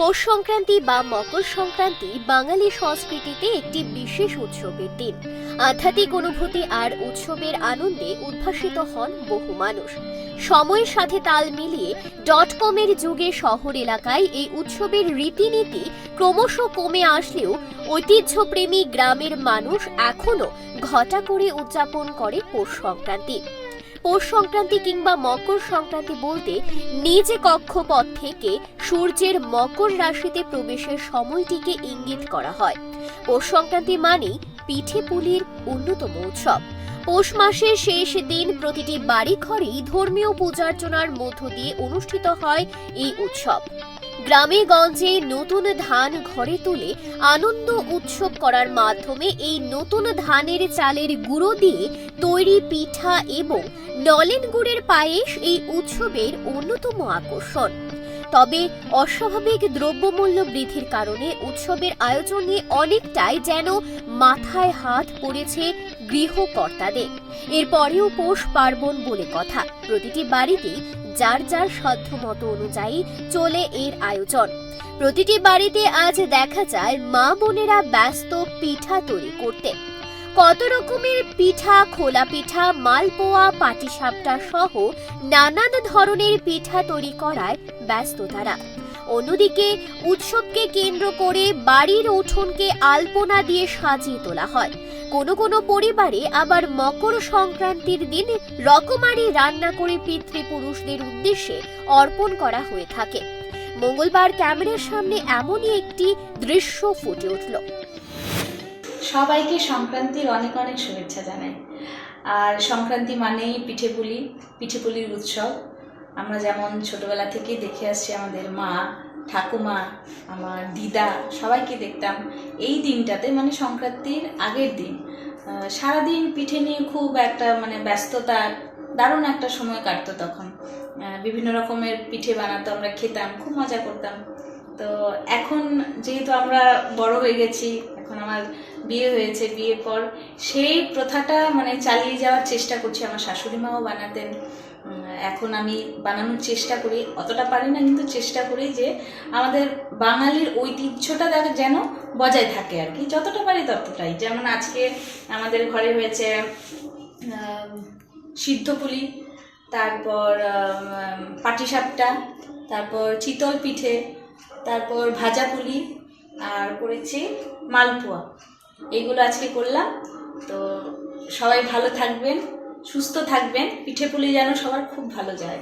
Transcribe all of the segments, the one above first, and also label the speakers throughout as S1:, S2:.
S1: পৌষ সংক্রান্তি বা মকর সংক্রান্তি বাঙালি সংস্কৃতিতে একটি বিশেষ উৎসবের দিন। আধ্যাত্মিক অনুভূতি আর উৎসবের আনন্দে উদ্ভাসিত হন বহু মানুষ। সময়ের সাথে তাল মিলিয়ে ডট কমের যুগে শহর এলাকায় এই উৎসবের রীতিনীতি ক্রমশ কমে আসলেও ঐতিহ্যপ্রেমী গ্রামের মানুষ এখনও ঘটা করে উদযাপন করে পৌষ সংক্রান্তি। পৌষ সংক্রান্তি কিংবা মকর সংক্রান্তি বলতে নিজ কক্ষপথ থেকে সূর্যের মকর রাশিতে প্রবেশের সময়টিকে ইঙ্গিত করা হয়। পৌষ সংক্রান্তি মানেই পিঠে পুলির অন্যতম উৎসব। পৌষ মাসের শেষ দিন প্রতিটি বাড়ি ঘরেই ধর্মীয় পূজার্চনার মধ্য দিয়ে অনুষ্ঠিত হয় এই উৎসব। গ্রামে গঞ্জে নতুন ধান ঘরে তুলে আনন্দ উৎসব করার মাধ্যমে এই নতুন ধানের চালের গুঁড়ো দিয়ে তৈরি পিঠা এবং নলেন গুড়ের পায়েস এই উৎসবের অন্যতম আকর্ষণ। তবে অস্বাভাবিক দ্রব্যমূল্য বৃদ্ধির কারণে উৎসবের আয়োজনে অনেকটাই যেন মাথায় হাত পড়েছে গৃহকর্তাদের। এরপরেও পৌষ পার্বণ বলে কথা। প্রতিটি বাড়িতেই যার যার সাধ্যমতো অনুযায়ী চলে এর আয়োজন। প্রতিটি বাড়িতে আজ দেখা যায় মা বোনেরা ব্যস্ত পিঠা তৈরি করতে। কত রকমের পিঠা, খোলা পিঠা, মালপোয়া, পাটিসাপটা সহ নানান ধরনের পিঠা তৈরি করায় ব্যস্ত তারা। অন্যদিকে উৎসবকে কেন্দ্র করে বাড়ির উঠোনকে আলপনা দিয়ে সাজিয়ে তোলা হয়। কোনো কোনো পরিবারে আবার মকর সংক্রান্তির দিন রকমারি রান্না করে পিতৃপুরুষদের উদ্দেশ্যে অর্পণ করা হয়ে থাকে। মঙ্গলবার ক্যামেরার সামনে এমনই একটি দৃশ্য ফুটে উঠল।
S2: সবাইকে সংক্রান্তির অনেক অনেক শুভেচ্ছা জানাই। আর সংক্রান্তি মানেই পিঠে পুলি, পিঠে পুলির উৎসব। আমরা যেমন ছোটবেলা থেকেই দেখে আসছি আমাদের মা, ঠাকুমা, আমার দিদা, সবাইকে দেখতাম এই দিনটাতে মানে সংক্রান্তির আগের দিন। সারাদিন পিঠে নিয়ে খুব একটা মানে ব্যস্ততা, দারুণ একটা সময় কাটতো তখন। বিভিন্ন রকমের পিঠে বানাতো, আমরা খেতাম, খুব মজা করতাম। তো এখন যেহেতু আমরা বড় হয়ে গেছি, এখন আমার বিয়ে হয়েছে, বিয়ের পর সেই প্রথাটা মানে চালিয়ে যাওয়ার চেষ্টা করছি আমার শাশুড়ি মাও বানাতেন এখন আমি বানানোর চেষ্টা করি, অতটা পারি না, কিন্তু চেষ্টা করি যে আমাদের বাঙালির ঐতিহ্যটা যেন বজায় থাকে আর কি। যতটা পারি ততটাই। যেমন আজকে আমাদের ঘরে হয়েছে সিদ্ধ পুলি, তারপর পাটিসাপটা, তারপর চিতল পিঠে, তারপর ভাজা পুলি, আর করেছি মালপোয়া। এগুলো আজকে করলাম। তো সবাই ভালো থাকবেন, সুস্থ থাকবেন। পিঠে পুলি যেন সবার খুব ভালো যায়।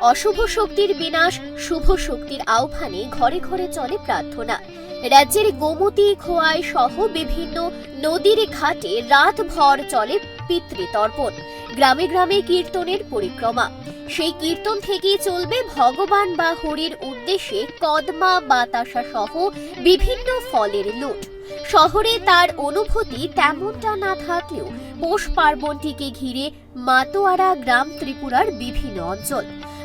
S1: অশুভ শক্তির বিনাশ, শুভ শক্তির আহ্বানে ঘরে ঘরে চলে প্রার্থনা। রাজ্যের গোমতী খোয়াই সহ বিভিন্ন নদীর ঘাটে রাতভর চলে পিতৃতর্পণ। গ্রামে গ্রামে কীর্তনের পরিক্রমা। সেই কীর্তন থেকেই চলবে ভগবান বা হরির উদ্দেশ্যে কদমা, বাতাসা সহ বিভিন্ন ফলের লুট। শহরে তার অনুভূতি তেমনটা না থাকলেও পৌষ পার্বণটিকে ঘিরে মাতোয়ারা গ্রাম ত্রিপুরার বিভিন্ন অঞ্চল।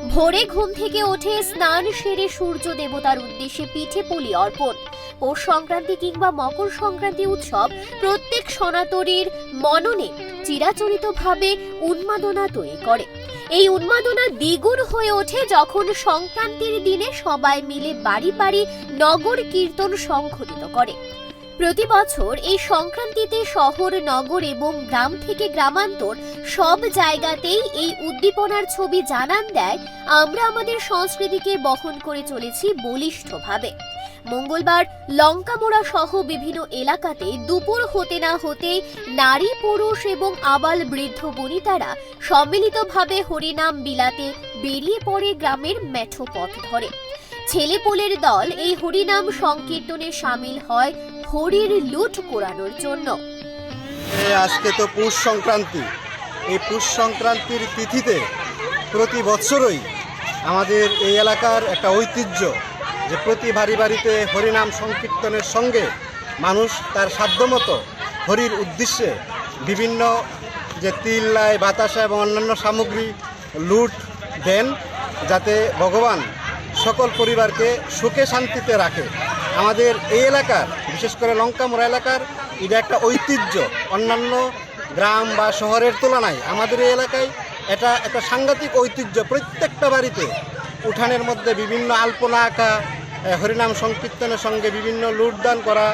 S1: ভোরে ঘুম থেকে ওঠে স্নান সেরে সূর্য দেবতার উদ্দেশ্যে পিঠে পুলি অর্পণ। পৌষ সংক্রান্তি কিংবা মকর সংক্রান্তি উৎসব প্রত্যেক সনাতনীর মননে চিরাচরিতভাবে উন্মাদনা তৈরি করে। এই উন্মাদনা দ্বিগুণ হয়ে ওঠে যখন সংক্রান্তির দিনে সবাই মিলে বাড়ি বাড়ি নগর কীর্তন সংঘটিত করে। প্রতি বছর এই সংক্রান্তিতে শহর, নগর এবং গ্রাম থেকে গ্রামান্তর সব জায়গাতেই এই উদ্দীপনার ছবি জানান দেয়। আমরা আমাদের সংস্কৃতিকে বহন করে চলেছি বলিষ্ঠভাবে। মঙ্গলবার লঙ্কামোড়া সহ বিভিন্ন এলাকাতে দুপুর হতে না হতেই নারী, পুরুষ এবং আবাল বৃদ্ধ বনিতারা সম্মিলিতভাবে হরিনাম বিলাতে বেরিয়ে পড়ে গ্রামের মেঠো পথ ধরে। ছেলেপোলের দল এই হরিনাম সংকীর্তনে সামিল হয় হরির লুট কোরানোর জন্য।
S3: আজকে তো পৌষ সংক্রান্তি। এই পৌষ সংক্রান্তির তিথিতে প্রতি বছরই আমাদের এই এলাকার একটা ঐতিহ্য যে প্রতি বাড়ি বাড়িতে হরিনাম সংকীর্তনের সঙ্গে মানুষ তার সাধ্যমতো হরির উদ্দেশ্যে বিভিন্ন যে তিল, লাই, বাতাসা এবং অন্যান্য সামগ্রী লুট দেন যাতে ভগবান সকল পরিবারকে সুখে শান্তিতে রাখে। আমাদের এই এলাকার, বিশেষ করে লঙ্কামোড়া এলাকার, এটা একটা ঐতিহ্য। অন্যান্য গ্রাম বা শহরের তুলনায় আমাদের এই এলাকায় এটা একটা সাংঘাতিক ঐতিহ্য। প্রত্যেকটা বাড়িতে উঠানের মধ্যে বিভিন্ন আলপনা আঁকা হরিনাম সংকীর্তনের সঙ্গে বিভিন্ন লুটদান করা।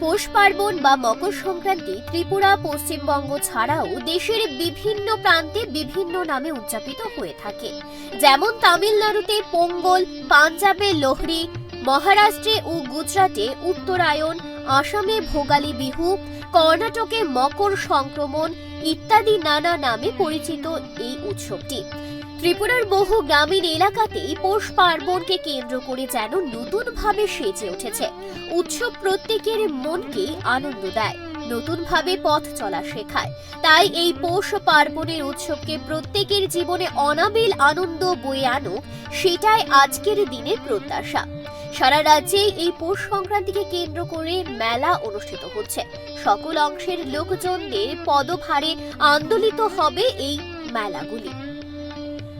S1: পৌষ পার্বণ বা মকর সংক্রান্তি ত্রিপুরা, পশ্চিমবঙ্গ ছাড়াও দেশের বিভিন্ন প্রান্তে বিভিন্ন নামে উদযাপিত হয়ে থাকে। যেমন তামিলনাড়ুতে পোঙ্গল, পাঞ্জাবে লোহরি, মহারাষ্ট্রে ও গুজরাটে উত্তরায়ণ, আসামে ভোগালী বিহু, কর্ণাটকে মকর সংক্রমণ ইত্যাদি নানা নামে পরিচিত এই উৎসবটি। ত্রিপুরার বহু গ্রামীণ এলাকাতেই পৌষ পার্বণকে কেন্দ্র করে যেন নতুনভাবে সেজে উঠেছে। উৎসব প্রত্যেকের মনকে আনন্দ দেয়, নতুনভাবে পথ চলা শেখায়। তাই এই পৌষ পার্বণের উৎসবকে প্রত্যেকের জীবনে অনাবিল আনন্দ বয়ে আনুক, সেটাই আজকের দিনের প্রত্যাশা। সারা রাজ্যে এই পৌষ সংক্রান্তিকে কেন্দ্র করে মেলা অনুষ্ঠিত হচ্ছে। সকল অংশের লোকজনদের পদভারে আন্দোলিত হবে এই মেলাগুলি।